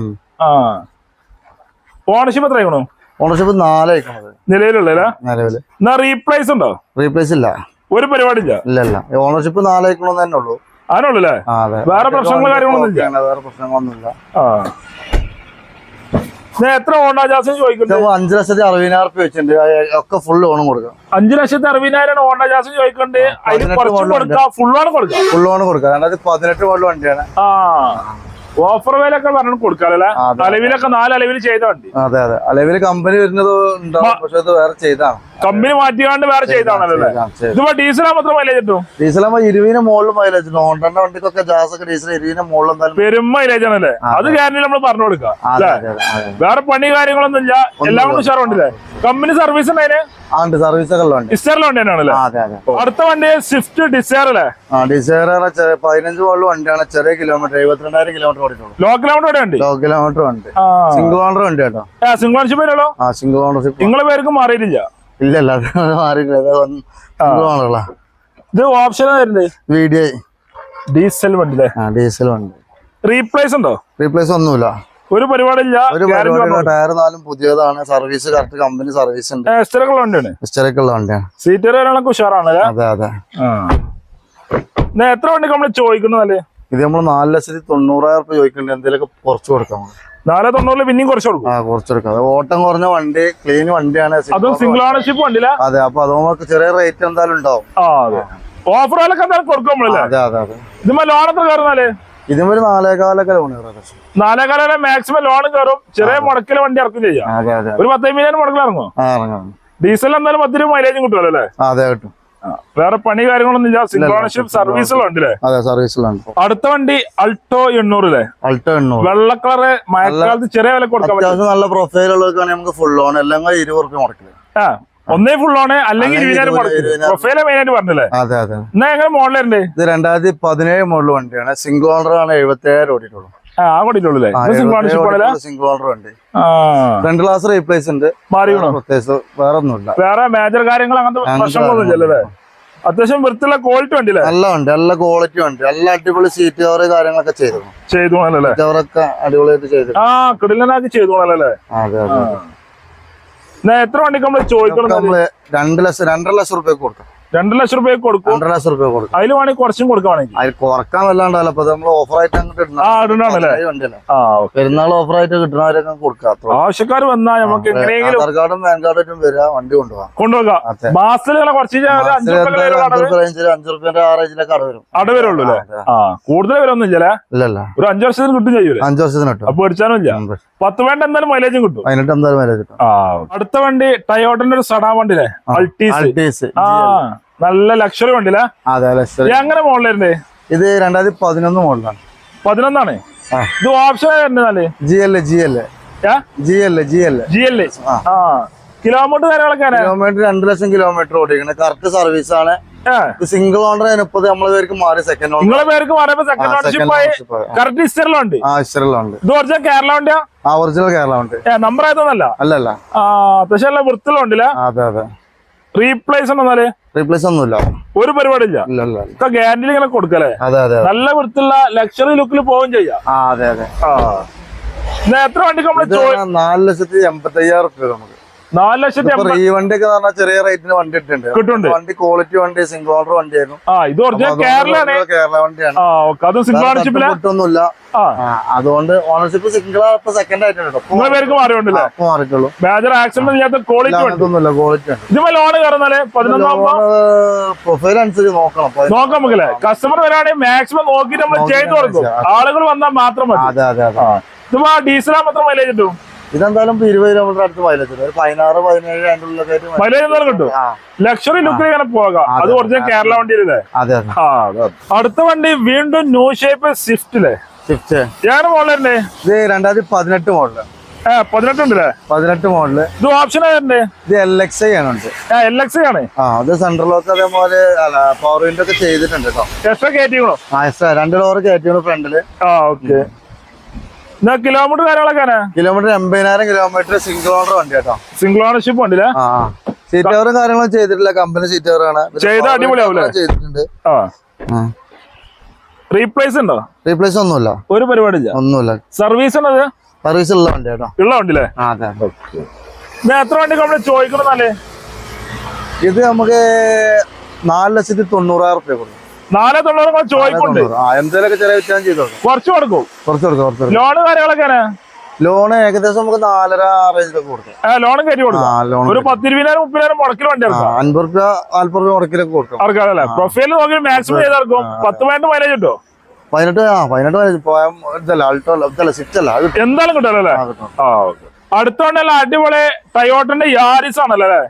ആ. ഓണർഷിപ്പ് എത്ര ആയിക്കണു ഓണർഷിപ്പ് നാലായിക്കണത്. നിലവിലുള്ള നിലവിൽ. എന്നാ റീപ്ലേസ് ഉണ്ടോ? റീപ്ലേസ് ഇല്ല. ഒരു പരിപാടി ഇല്ല ഇല്ല. ഇല്ല ഓണർഷിപ്പ് നാലായിക്കണമെന്ന് തന്നെ ഉള്ളൂ. അതിനുള്ളല്ലേ ആ അതെ. വേറെ പ്രശ്നങ്ങളോ കാര്യങ്ങളൊന്നും ഇല്ല? വേറെ പ്രശ്നങ്ങളൊന്നുമില്ല ആ. ഞാൻ എത്ര ഹോണ്ട ജാസ് ചോദിക്കുന്നുണ്ട് അഞ്ചു ലക്ഷത്തി അറുപതിനായിരം റുപ്യ വെച്ചിട്ടുണ്ട്. ഒക്കെ ഫുൾ ഓണം കൊടുക്കാം. അഞ്ചു ലക്ഷത്തി അറുപതിനായിരം ഹോണ്ട ജാസ് ചോദിക്കുന്നുണ്ട്. അതിന് പതിനെട്ട് കുറച്ച് കൊടുക്കാം ഫുൾ ഓണം കൊടുക്കാം. ഫുൾ ഓൺ കൊടുക്കാം. രണ്ടായിരത്തി പതിനെട്ട് മോഡൽ വണ്ടിയാണ് ആ. ഓഫർ വിലൊക്കെ പറഞ്ഞു കൊടുക്കാറല്ലേ. അലവിലൊക്കെ നാല് അലവിൽ ചെയ്ത വണ്ടി. അതെ അതെ. അലവിൽ കമ്പനി വരുന്നത് പക്ഷെ അത് വേറെ ചെയ്താണ്. കമ്പനി മാറ്റിയാണ്ട് വേറെ ചെയ്താണല്ലോ? ഇതിപ്പോ ഡീസൽ മാത്രം മൈലേജ് കിട്ടും? ഡീസൽ ആകുമ്പോൾ ഇരുവിന് മുകളിൽ മൈലേജ് ഹോണ്ടന്റെ വണ്ടിക്കൊക്കെ ജാസ് ഒക്കെ ഡീസൽ ഇരുവിന് മുകളിൽ പെരും മൈലേജ് ആണല്ലേ? അത്. കാരണം നമ്മൾ പറഞ്ഞു കൊടുക്കാം വേറെ പണി കാര്യങ്ങളൊന്നും ഇല്ല. എല്ലാം കൊണ്ട് ഉഷാറുണ്ടല്ലേ? കമ്പനി സർവീസ് ഉണ്ട് ആ ഉണ്ട് തന്നെയാണല്ലേ അതെ അതെ. അടുത്ത വണ്ടി സ്വിഫ്റ്റ് ഡിസയർ അല്ലേ? ആ ഡിസൈർ പതിനഞ്ച് പോലുള്ള വണ്ടിയാണ്. ചെറിയ കിലോമീറ്റർ എഴുപത്തിരണ്ടായിരം കിലോമീറ്റർ ഓടിയിട്ടുള്ളൂ. ലോ കിലോമീറ്റർ വണ്ടി? ലോ കിലോമീറ്റർ വണ്ടി. ആ. സിംഗിൾ ഓണർ വണ്ടി കേട്ടോ. സിംഗിൾ ഓണർഷിപ്പ് വരെയുള്ളൂ ആ സിംഗിൾ ഓണർഷിപ്പ് നിങ്ങളെ പേർക്ക് മാറിയിട്ടില്ല? ഇല്ല ഇല്ല മാറിയിട്ടില്ല. മാറിയില്ല സിംഗിൾ ഓണറുള്ള ഇത് ഓപ്ഷൻ വരുന്നത്? വി ഡി ഐ ഡീസൽ വണ്ടി ഡീസൽ വണ്ടി. റീപ്ലേസ് ഉണ്ടോ? റീപ്ലേസ് ഒന്നുമില്ല. ഒരു പരിപാടി ഇല്ല ഒരു പരിപാടിയുള്ള ടയർ നാലും പുതിയതാണ്. സർവീസ് കറക്റ്റ് കമ്പനി സർവീസ് ഉണ്ട്. എസ്റ്ററൊക്കെ വണ്ടിയാണ്. ഹിസ്റ്ററിക്ക് ഉള്ള വണ്ടിയാണ്. സീറ്റർ കാര്യങ്ങളൊക്കെ ഉഷാറാണ് അതെ അതെ. എത്ര വണ്ടി നമ്മൾ ചോദിക്കുന്നതല്ലേ ഇത് നമ്മൾ നാല് ലക്ഷത്തി തൊണ്ണൂറായിരം റുപ്യ ചോദിക്കുന്നുണ്ട്. എന്തെങ്കിലുമൊക്കെ കുറച്ച് കൊടുക്കാം. നാല് തൊണ്ണൂറിൽ പിന്നെയും കുറച്ച് കൊടുക്കും. ആ കുറച്ച് കൊടുക്കാം. ഓട്ടം കുറഞ്ഞ വണ്ടി ക്ലീൻ വണ്ടിയാണ്. അതും സിംഗിൾ ഓണർഷിപ്പ് വണ്ടിയില്ല അതെ അപ്പൊ അത് നമുക്ക് ചെറിയ റേറ്റ് എന്തായാലും ഉണ്ടാവും. ഓഫറുകളൊക്കെ എന്തായാലും കൊടുക്കും നമ്മളല്ലേ? ഇതുമ്പോ ലോൺ എത്ര കയറുന്നാൽ ഇതും ഒരു നാലേകാലൊക്കെ ലോൺ ഏകദേശം നാലേകാല മാക്സിമം ലോൺ കയറും ചെറിയ മുടക്കിൽ വണ്ടി ഇറക്കും ചെയ്യാം. ഒരു ഒരു പത്തയ്യായിരം മുടക്കിൽ ഇറങ്ങും. ഡീസൽ എന്തായാലും പത്ത് രൂപ മൈലേജും കിട്ടുമല്ലോ അല്ലേ? അതെ കിട്ടും. വേറെ പണി കാര്യങ്ങളൊന്നും ഇല്ല. അതെ സർവീസിലുണ്ട് അടുത്ത വണ്ടി അൾട്ടോ എണ്ണൂറ് അല്ലേ? അൾട്ടോ എണ്ണൂറ്. വെള്ള കളറ് മഴക്കാലത്ത് ചെറിയ വില കൊടുക്കാം നല്ല പ്രൊഫൈൽ ഉള്ളവർക്കാണെങ്കിൽ നമുക്ക് ഫുൾ ലോൺ എല്ലാം ഇരുപത് റുപ്യ മുടക്കില്ല ഒന്നേ ഫുൾ ആണ്. അല്ലെങ്കിൽ ഇരുപതിനായിരം പ്രൊഫൈലെ മെയിൻ ആയിട്ട് പറഞ്ഞല്ലേ? അതെ അതെ. എന്നാ എങ്ങനെ മോഡലുണ്ട് ഇത് രണ്ടായിരത്തി പതിനേഴ് മോഡൽ വണ്ടിയാണ്. സിംഗിൾ ഓണർ ആണ് എഴുപത്തി ഏഴ് ഓടിയിട്ടുള്ളൂ സിംഗിൾ ഓണർ ആ. ഫ്രണ്ട് ഗ്ലാസ് റീപ്ലേസ് ഉണ്ട്. പ്രത്യേകിച്ച് വേറെ ഒന്നുമില്ല. വേറെ മേജർ കാര്യങ്ങൾ അങ്ങനത്തെ അങ്ങനത്തെ പ്രശ്നങ്ങളൊന്നും ഇല്ലല്ലേ? അത്യാവശ്യം വൃത്തിയുള്ള ക്വാളിറ്റി ഉണ്ട് നല്ല ഉണ്ട് നല്ല ക്വാളിറ്റി ഉണ്ട് നല്ല അടിപൊളി സീറ്റ് കവർ കാര്യങ്ങളൊക്കെ ചെയ്തു ചെയ്തു കവറൊക്കെ അടിപൊളിയായിട്ട് ചെയ്തു ആ കിടിലനാക്കി ചെയ്തു അതെ അതെ എത്ര വണ്ടിക്ക് നമ്മൾ ചോദിക്കണം നമ്മൾ രണ്ട് ലക്ഷം രണ്ടര ലക്ഷം റുപ്യ കൊടുക്കാം. രണ്ടു ലക്ഷം രൂപ കൊടുക്കും. രണ്ടര ലക്ഷം രൂപ കൊടുക്കും. അതിൽ വേണമെങ്കിൽ കുറച്ചും കൊടുക്കുകയാണെങ്കിൽ അതിൽ കുറയ്ക്കാൻ വല്ലാണ്ടല്ലോ അപ്പൊ നമ്മൾ ഓഫർ ആയിട്ട് അങ്ങോട്ട് ഇടണം. പെരുന്നാൾ ഓഫർ ആയിട്ട് കിട്ടുന്നവരൊക്കെ കൊടുക്കാം ആവശ്യക്കാർ വന്നാൽ നമുക്ക് എങ്ങനെയെങ്കിലും ആധാർ കാർഡും പാൻ കാർഡും വരിക വണ്ടി കൊണ്ടുപോകാം കൊണ്ടുപോകാം മാസത്തിൽ കുറച്ച് അഞ്ച് റുപ്യന്റെ ആ റേഞ്ചിലൊക്കെ അടവ് വരും. അട വരുള്ളൂ അല്ലേ? ആ കൂടുതൽ വരൊന്നും ഇല്ലല്ലേ ഇല്ലല്ല ഒരു അഞ്ചു വർഷത്തിന് കിട്ടും ചെയ്യൂലേ? അഞ്ചു വർഷത്തിന് കിട്ടും. അപ്പൊ അടിച്ചാലും ഇല്ല. പത്ത് വേണ്ട എന്തായാലും മൈലേജും കിട്ടും. അതിനിട്ട് എന്തായാലും വില കിട്ടും. അടുത്ത വണ്ടി ടയോട്ടന്റെ ഒരു സടാ വണ്ടിയില്ലേ? അൾട്ടീസ് അൾട്ടീസ് ആ. നല്ല ലക്ഷറി വണ്ടിയില്ലേ? അതെ ലക്ഷറി എങ്ങനെ മോഡലായിരുന്നേ ഇത് രണ്ടായിരത്തി പതിനൊന്ന് മോഡലാണ് പതിനൊന്നാണ്. ഇത് option G L G L G L G L G L kilometre കാര്യങ്ങളൊക്കെ. കിലോമീറ്റർ രണ്ട് ലക്ഷം കിലോമീറ്റർ ഓടിക്കുന്നത് കറക്റ്റ് സർവീസ് ആണ്. സിംഗിൾ ഓണർ മുപ്പത് നമ്മളെ പേർക്ക് മാറി സെക്കൻഡ് ഓണർ നിങ്ങളെ പേർക്ക് പറയുമ്പോ സെക്കൻഡ് ഓണർഷിപ്പ് ആയി. കറക്റ്റ് ഹിസ്റ്ററിലുണ്ട് ആ. ഇസ്റ്ററിലുണ്ട് ഇത് ഒറിജിനൽ കേരള വണ്ടിയാ? ആ ഒറിജിനൽ കേരള ഉണ്ട് നമ്പർ ആയതൊന്നല്ല? അല്ലല്ല. ആ അത്യാവശ്യം വൃത്തിലുണ്ടല്ലേ അതെ അതെ. റീപ്ലേസ് ഉണ്ടെന്നാൽ റീപ്ലേസ് ഒന്നുമില്ല. ഒരു പരിപാടി ഇല്ല ഗ്യാരണ്ടിയിൽ ഇങ്ങനെ കൊടുക്കല്ലേ? അതെ അതെ. നല്ല വൃത്തിയുള്ള ലക്ഷറി ലുക്കിൽ പോവുകയും ചെയ്യാം. അതെ അതെ. എത്ര വണ്ടി നാല് ലക്ഷത്തി എൺപത്തി അയ്യായിരം റുപ്യ നമുക്ക്. നാല് ലക്ഷത്തി പറഞ്ഞാൽ ചെറിയ റേറ്റിന് വണ്ടി ഇട്ടുണ്ട് കിട്ടുന്നുണ്ട് വണ്ടി ക്വാളിറ്റി വണ്ടി സിംഗിൾ ഓർഡർ വണ്ടിയായിരുന്നു. ആ ഇത് കേരള കേരള വണ്ടിയാണ്. അത് സിംഗിൾ അതുകൊണ്ട് ഓണർഷിപ്പ് സിംഗിൾ ഇപ്പൊ സെക്കൻഡ് ആയിട്ടുണ്ട് പേർക്ക് മാറിയുണ്ടല്ലേ മാറിയിട്ടുള്ളൂ മാറിക്കുള്ളൂ മേജർ ആക്സിഡന്റ് ഇല്ലാത്ത ക്വാളിറ്റി ഒന്നുമില്ല ക്വാളിറ്റി ഇതിപ്പോ ലോൺ കയറുന്നാൽ പതിനൊന്നാകുമ്പോ പ്രൊഫൈൽ അനുസരിച്ച് നോക്കണം. നോക്കാം നമുക്കല്ലേ കസ്റ്റമർ വരാണെങ്കിൽ മാക്സിമം നോക്കിയിട്ട് നമ്മൾ ചെയ്തു കൊടുക്കും. ആളുകൾ വന്നാൽ മാത്രം മതി. ഇതിപ്പോ ഡീസലാ മാത്രം മൈലേജ് കിട്ടും? ഇതെന്തായാലും ഇരുപത് കിലോമീറ്റർ അടുത്ത് മൈലേജ് ഒരു പതിനാറ് പതിനേഴ് mileage മൈലേജ് എന്തായാലും കിട്ടും ലക്ഷറി ലുക്കിൽ ഇങ്ങനെ പോകാം. അത് ഒറിജിനൽ കേരള വണ്ടി അതെ. അടുത്ത വണ്ടി വീണ്ടും ന്യൂ ഷേപ്പ് സ്വിഫ്റ്റിലെ സ്വിഫ്റ്റ് ഞാൻ മോഡലല്ലേ ഇത് രണ്ടായിരത്തി പതിനെട്ട് മോഡൽ പതിനെട്ടുണ്ടല്ലേ പതിനെട്ട് മോഡൽ ഇത് ഓപ്ഷൻ ഇത് എൽ എക്സ് ഐ ആണ് എൽ എക്സ് ആണ്. ആ അത് സെൻട്രൽ ലോക്ക് അതേപോലെ പവർ വിൻഡോ ഒക്കെ ചെയ്തിട്ടുണ്ട് കേട്ടോ എക്സ്ട്രാ കയറ്റിക്കണോ ആ എക്സ്ട്രാ രണ്ട് ഡോർ കയറ്റിയാണ് ഫ്രണ്ടിൽ. ആ ഓക്കെ കിലോമീറ്റർ കാര്യങ്ങളൊക്കെ കിലോമീറ്റർ എൺപതിനായിരം കിലോമീറ്റർ സിംഗിൾ ഓണർ വണ്ടി കേട്ടോ. സിംഗിൾ ഓണർഷിപ്പ് ഉണ്ടല്ലേ സീറ്റ് കവറും കാര്യങ്ങളും ചെയ്തിട്ടില്ല. കമ്പനി സീറ്റ് കവറാണ്? ചെയ്തിട്ടുണ്ട്. റീപ്ലേസ് ഉണ്ടോ? റീപ്ലേസ് ഒന്നുമില്ല. ഒരു പരിപാടി ഒന്നുമില്ല. സർവീസ് ഉണ്ടത് സർവീസ് ഉള്ള വണ്ടി കേട്ടോ. ഉള്ള. ഇത് എത്ര വണ്ടി നമ്മൾ ചോദിക്കണം ഇത് നമുക്ക് നാല് ലക്ഷത്തി തൊണ്ണൂറായിരം റുപ്യ കൊടുക്കും. നാല് തൊള്ളായിരം ചോദിക്കുന്നുണ്ട്. തൊണ്ണൂറ്. എന്തേലൊക്കെ ചെറിയ വ്യത്യാസം ചെയ്ത് കുറച്ച് കൊടുക്കും. കുറച്ച് കൊടുക്കും കുറച്ച് ലോണ് കാര്യങ്ങളൊക്കെ ലോൺ ഏകദേശം നമുക്ക് നാലര ആ റേഞ്ചിലൊക്കെ കൊടുക്കും. ലോണും കയറ്റി കൊടുക്കും. ഒരു പത്തിരുപതിനായിരം മുപ്പതിനായിരം മുടക്കിൽ വണ്ടി അൻപത് രൂപ നാല്പത് രൂപ മുടക്കിലൊക്കെ കൊടുക്കും. പ്രൊഫൈൽ നോക്കി മാക്സിമം ചെയ്തെടുക്കും. പത്ത് പതിനെട്ട് മൈലേജ് കിട്ടോ പതിനെട്ട് ആ പതിനെട്ട് മൈലേജ് ഇതല്ല അൾട്ടോ ഇതല്ല അല്ല എന്തായാലും കിട്ടുമല്ലോ അല്ലേ? ആ, കിട്ടും. ആ ഓക്കെ. അടുത്ത അടിപൊളി ടയോട്ടന്റെ യാരിസ് ആണല്ലേ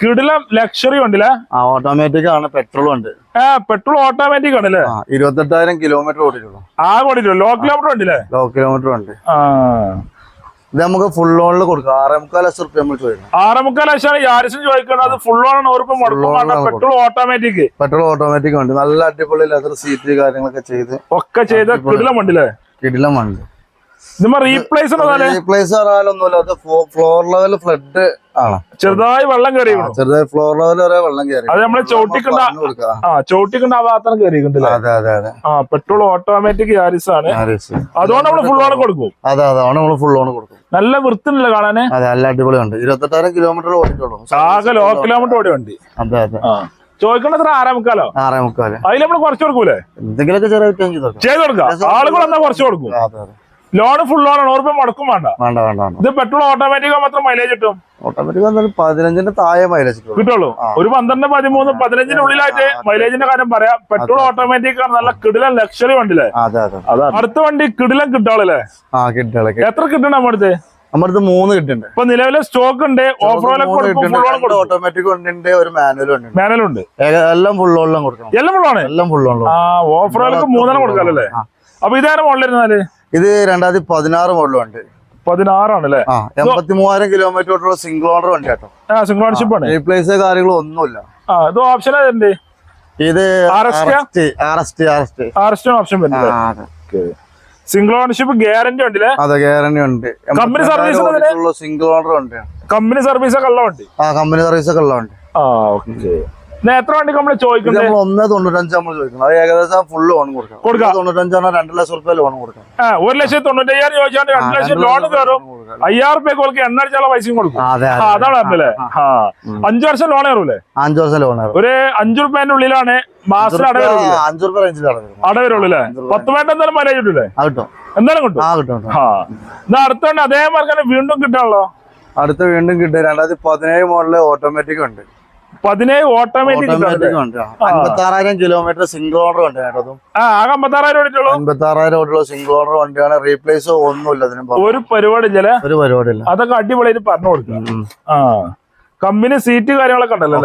കിടിലം ലക്ഷറി ഉണ്ടല്ലേ? ഓട്ടോമാറ്റിക് ആണ് പെട്രോൾ ഉണ്ട്. പെട്രോൾ ഓട്ടോമാറ്റിക് ആണല്ലേ? ഇരുപത്തെട്ടായിരം കിലോമീറ്റർ ഓടിയിട്ടുള്ളൂ. ആ ഓടിയിട്ടുള്ളൂ. ലോ കിലോമീറ്റർ ഉണ്ടല്ലേ? ലോ കിലോമീറ്റർ ഉണ്ട്. ഇത് നമുക്ക് ഫുൾ ഓണിൽ കൊടുക്കാം. ആറേ മുക്കാൽ ലക്ഷം റുപ്യ നമ്മൾ ചോദിക്കണം ആറേ മുക്കാൽ ലക്ഷമാണ് യാരിസിന് ചോദിക്കുന്നത്. അത് ഫുൾ ഓൺ ആണ്. പെട്രോൾ ഓട്ടോമാറ്റിക് പെട്രോൾ ഓട്ടോമാറ്റിക് ഉണ്ട്. നല്ല അടിപൊളി ലെതർ സീറ്റ് കാര്യങ്ങളൊക്കെ ചെയ്ത് ഒക്കെ ചെയ്ത കിടിലം ഉണ്ടല്ലേ? കിടിലം ഇതുമ്പോ റീപ്ലേസ് റീപ്ലേസ് പറയാനൊന്നുമില്ല അത് ഫ്ലോർ ലെവൽ ഫ്ലഡ് ആണ്. ചെറുതായി വെള്ളം കയറി ചെറുതായി ഫ്ലോർ ലെവൽ വരെ വെള്ളം കയറി അത് നമ്മളെ കൊടുക്കാം. ആ ചോട്ടിക്കണ്ട ആ ഭാഗത്താണ് കയറിയിട്ടുണ്ടല്ലേ അതെ അതെ അതെ. ആ പെട്രോൾ ഓട്ടോമാറ്റിക് യാരിസ് ആണ്. അതുകൊണ്ട് നമ്മൾ ഫുൾ ഓൺ കൊടുക്കും. അതെ അതെ. നമ്മൾ ഫുൾ ഓൺ കൊടുക്കും. നല്ല വൃത്തിണ്ടല്ലേ കാണാന്. അതെ നല്ല അടിപൊളി അടിപൊളിയുണ്ട് ഇരുപത്തെട്ടായിരം കിലോമീറ്റർ ഓടിയിട്ടുള്ളൂ. ആകെ ലോ കിലോമീറ്റർ ഓടി വണ്ടി. അതെ അതെ. ചോദിക്കണത്ര ചോദിക്കണ്ട എത്ര ആറേ മുക്കാലോ? ആറേ മുക്കാലോ. അതിൽ നമ്മൾ കുറച്ച് കൊടുക്കൂലേ? എന്തെങ്കിലുമൊക്കെ ചെറിയ ചെയ്ത് കൊടുക്കാം. ആളുകൾ എന്നാ കുറച്ച് കൊടുക്കും. ലോൺ ഫുൾ ലോൺ ആണ്. രൂപ മുടക്കും വേണ്ട. വേണ്ട വേണ്ട ഇത് പെട്രോൾ ഓട്ടോമാറ്റിക് മാത്രം മൈലേജ് കിട്ടും? ഓട്ടോമാറ്റിക് പതിനഞ്ചിന്റെ താഴെ മൈലേജ് കിട്ടും കിട്ടുള്ളൂ. ഒരു പന്ത്രണ്ട് പതിമൂന്ന് പതിനഞ്ചിന്റെ ഉള്ളിലായിട്ട് മൈലേജിന്റെ കാര്യം പറയാം. പെട്രോൾ ഓട്ടോമാറ്റിക് ആണ്. നല്ല കിടിലൻ ലക്ഷറി അതാണ്. അടുത്ത വണ്ടി കിടിലൻ കിട്ടാളല്ലേ ആ കിട്ടാളെ എത്ര കിട്ടണം നമ്മുടെ നമ്മുടെ മൂന്ന് കിട്ടുന്നുണ്ട്. ഇപ്പൊ നിലവിലെ സ്റ്റോക്ക് ഉണ്ട്. ഓഫ് ഓട്ടോമാറ്റിക് ഉണ്ട് ഒരു മാനുവൽ ഉണ്ട് മാനുവലുണ്ട് ഉണ്ട്. എല്ലാം ഫുൾ ഓണിലും കൊടുക്കണം. എല്ലാം ഫുൾ ആണ്? എല്ലാം ഫുൾ ഓഫ് റോഡിലേക്ക് മൂന്നെണ്ണം കൊടുക്കാമല്ലേ. അപ്പൊ ഇതാരെ മോഡലിരുന്നാൽ ഇത് രണ്ടായിരത്തി പതിനാറ് മോഡൽ വണ്ടി. പതിനാറാണല്ലേ? എൺപത്തി മൂവായിരം കിലോമീറ്റർ തൊട്ടുള്ള സിംഗിൾ ഓണർ വണ്ടി കേട്ടോ ആ ഓണർഷിപ്പ് ആണ് റീപ്ലേസ് കാര്യങ്ങളും ഒന്നുമില്ല. ഇത് ഓപ്ഷൻ ഉണ്ട് ഇത് ഓപ്ഷൻ സിംഗിൾ ഓണർഷിപ്പ് ഗ്യാരണ്ടി ഉണ്ടല്ലേ? അതെ ഗ്യാരണ്ടി ഉണ്ട്. കമ്പനി സർവീസ് സിംഗിൾ ഓണർ വണ്ടി കമ്പനി സർവീസ് ഒക്കെ ഉള്ള വണ്ടി? ആ കമ്പനി സർവീസ് ഒക്കെ ഉള്ള വണ്ടി. ആ ഓക്കെ എത്ര വണ്ടി നമ്മൾ ഇത് നമ്മൾ ഒന്ന് തൊണ്ണൂറ്റഞ്ച് നമ്മൾ ചോദിക്കുന്നത് അത് ഏകദേശം ഫുൾ ലോൺ കൊടുക്കാം. കൊടുക്കാം. തൊണ്ണൂറ്റഞ്ചാണ് രണ്ട് ലക്ഷം റുപ്യ ലോൺ കൊടുക്കാം ഒരു ലക്ഷത്തി തൊണ്ണൂറ്റയ്യായിരം ചോദിച്ചാൽ രണ്ട് ലക്ഷം ലോൺ തരും കയറും. അയ്യായിരം റുപ്യ കൊടുക്കുക എണ്ണ പൈസയും കൊടുക്കും. അതെ അതാണ് അല്ലേ? അഞ്ചു വർഷം ലോൺ കയറൂലേ അഞ്ചു വർഷം ലോൺ ഒരു അഞ്ചു റുപ്യന്റെ ഉള്ളിലാണ് മാസം അഞ്ചു റുപ്യ അടവരുള്ളൂ. അല്ലേ? പത്ത് മിനിറ്റ് എന്തായാലും മൈലേജ് കിട്ടൂലേ? എന്തായാലും കിട്ടും. എന്നാ അടുത്ത അതേ മാർക്ക് വീണ്ടും കിട്ടാണല്ലോ അടുത്ത വീണ്ടും കിട്ടും. രണ്ടായിരത്തി പതിനേഴ് മോഡൽ ഓട്ടോമാറ്റിക് ഉണ്ട്. പതിനേഴ് ഓട്ടോമാറ്റിക് ഉണ്ട് അൻപത്തി കിലോമീറ്റർ സിംഗിൾ ഓണർ ഉണ്ട് കേട്ടോ ആ ആകെ അമ്പത്താറായിരം അൻപത്തി സിംഗിൾ ഓണർ വണ്ടിയാണ്. റീപ്ലേസ് ഒന്നുമില്ല പുറത്ത്. ഒരു പരിപാടി ഇല്ലല്ലേ ഒരു പരിപാടിയില്ല. അതൊക്കെ അടിപൊളിയായിട്ട് പറഞ്ഞു കൊടുക്കും. ആ. കമ്പനി സീറ്റ് കാര്യങ്ങളൊക്കെ ഉണ്ടല്ലോ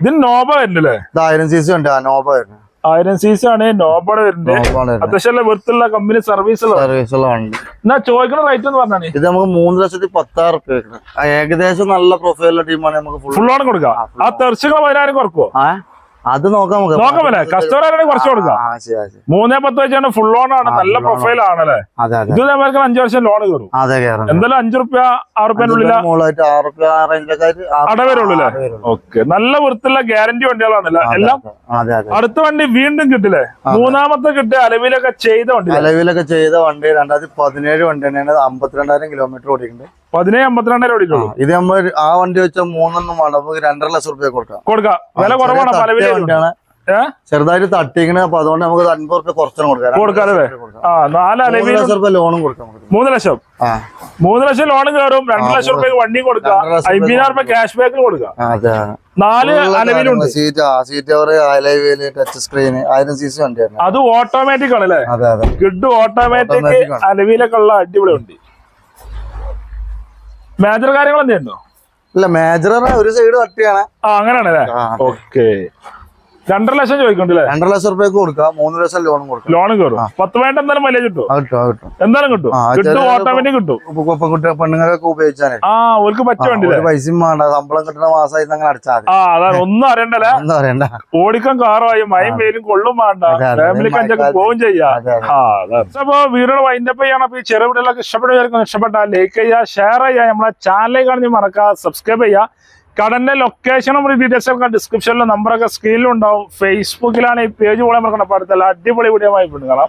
ഇതിന് നോബ വരുന്നില്ലേ? ആയിരം സി സി ഉണ്ട് ആ നോബ വരുന്നത് ആയിരം സി സി ആണ് നോബയുടെ വരുന്നത്. അത്യാവശ്യം വൃത്തിയുള്ള കമ്പനി സർവീസ് ഉള്ളത് സർവീസ് ഉള്ള വണ്ടി എന്നാ ചോദിക്കുന്ന റേറ്റ് എന്ന് പറഞ്ഞാണ് ഇത് നമുക്ക് മൂന്ന് ലക്ഷത്തി പത്താറ് ഏകദേശം നല്ല പ്രൊഫൈലുള്ള ടീമാണ് നമുക്ക് ഫുൾ ഓൺ കൊടുക്കാം ആ തെർച്ചകൾ പതിനായിരം കുറക്കുവോ? ആ? അത് നോക്കാം നോക്കാമല്ലേ? കസ്റ്റമർ കുറച്ച് കൊടുക്കാം. മൂന്നേ പത്ത് വെച്ചാണ് ഫുൾ ഓൺ ആണ്. നല്ല പ്രൊഫൈൽ ആണല്ലേ? ഇത് നമുക്ക് അഞ്ചു വർഷം ലോൺ കയറും. അതെ കയറും എന്തായാലും അഞ്ചു റുപ്യ ആറ്. ഓക്കെ. നല്ല വൃത്തിയുള്ള ഗ്യാരണ്ടി വണ്ടികളാണല്ലേ? എല്ലാം അടുത്ത വണ്ടി വീണ്ടും കിട്ടില്ലേ? മൂന്നാമത്തെ കിട്ടിയ അലവിലൊക്കെ ചെയ്ത വണ്ടി അലവിലൊക്കെ ചെയ്ത വണ്ടി രണ്ടായിരത്തി പതിനേഴ് വണ്ടി തന്നെയാണ്. അമ്പത്തിരണ്ടായിരം കിലോമീറ്റർ ഓടിയിട്ടുണ്ട്. പതിനേഴ് അമ്പത്തിരണ്ടായിരം ഓടിയിട്ടുള്ളൂ ഇത് നമ്മൾ ആ വണ്ടി വെച്ച മൂന്നെണ്ണം വേണ്ട നമുക്ക് രണ്ടര ലക്ഷം റുപ്യ കൊടുക്കാം. കൊടുക്കാം. വില കുറവാണ് പലവില വണ്ടിയാണ്. ചെറുതായിട്ട് തട്ടിക്കണ അപ്പൊ അതുകൊണ്ട് നമുക്ക് അൻപത് റുപ്യ കുറച്ചും കൊടുക്കാം. രണ്ട് കൊടുക്കാം അല്ലേ? ആ നാല് മൂന്ന് ലക്ഷം റുപ്യ ലോണും കൊടുക്കാം. മൂന്ന് ലക്ഷം? മൂന്ന് ലക്ഷം ലോൺ കയറും രണ്ട് ലക്ഷം റുപ്യ വണ്ടി കൊടുക്കാം. രൂപ അമ്പതിനായിരം റുപ്യ ക്യാഷ് ബാക്ക് കൊടുക്കാം. നാല് അലവിലുണ്ട് സീറ്റ് സീറ്റ് അലവിൽ ടച്ച് സ്ക്രീൻ ആയിരം സി സി വണ്ടിയാണ് അത് ഓട്ടോമാറ്റിക് ആണ് അല്ലേ? അതെ അതെ. ഗിഡ് ഓട്ടോമാറ്റിക്. അലവിലൊക്കെ ഉള്ള അടിപൊളി വണ്ടി. മേജർ കാര്യങ്ങൾ എന്തെയുണ്ടോ ഇല്ല മേജർ ഒരു സൈഡ് തട്ടിയാണ്. ആ അങ്ങനെയാണല്ലേ? ഓക്കേ ഓക്കെ രണ്ടര ലക്ഷം ചോദിക്കണ്ടല്ലേ രണ്ടര ലക്ഷം റുപ്യക്ക് കൊടുക്കാം. മൂന്ന് ലക്ഷം ലോണും കൊടുക്കാം. ലോണും കയറും. പത്ത് വേണ്ട എന്തായാലും മൈലേജ് കിട്ടും. കിട്ടും കിട്ടും. എന്തായാലും കിട്ടും. കിട്ടും ഓട്ടോമാറ്റിക് കിട്ടും. പെൺകുട്ടി പെണ്ണുങ്ങൾക്കൊക്കെ ഉപയോഗിച്ചാലേ. ആ ഓർക്ക് ആ, വണ്ടിയില്ലേ? ഒരു പൈസയും വേണ്ട. ശമ്പളം കിട്ടുന്ന മാസമായി അങ്ങനെ അടിച്ചാൽ ആ അതാണ്. ഒന്നും അറിയണ്ടല്ലേ? ഒന്നും അറിയണ്ട. ഓടിക്കാൻ കാറായി മയം പേരും കൊള്ളും വേണ്ട. ഫാമിലിക്ക് അഞ്ചൊക്കെ പോവും ചെയ്യാം. അപ്പൊ വീടുകൾ വൈൻഡപ്പ് ചെയ്യണം. അപ്പൊ ഈ ചെറിയ വീടുകളൊക്കെ ഇഷ്ടപ്പെട്ട ഇഷ്ടപ്പെട്ടാൽ ലൈക്ക് ചെയ്യുക ഷെയർ ചെയ്യുക. നമ്മളെ ചാനലിൽ കാണുന്ന മറക്കുക സബ്സ്ക്രൈബ് ചെയ്യുക. കടന്റെ ലൊക്കേഷനും ഡീറ്റെയിൽസ് ഒക്കെ ഡിസ്ക്രിപ്ഷനിലും നമ്പറൊക്കെ സ്ക്രീനിലും ഉണ്ടാവും. ഫേസ്ബുക്കിലാണ് ഈ പേജ് പോലെ നമ്മൾ കണ്ടപ്പോൾ അടുത്തല്ല അടിപൊളി വീഡിയോ ആയി കാണാം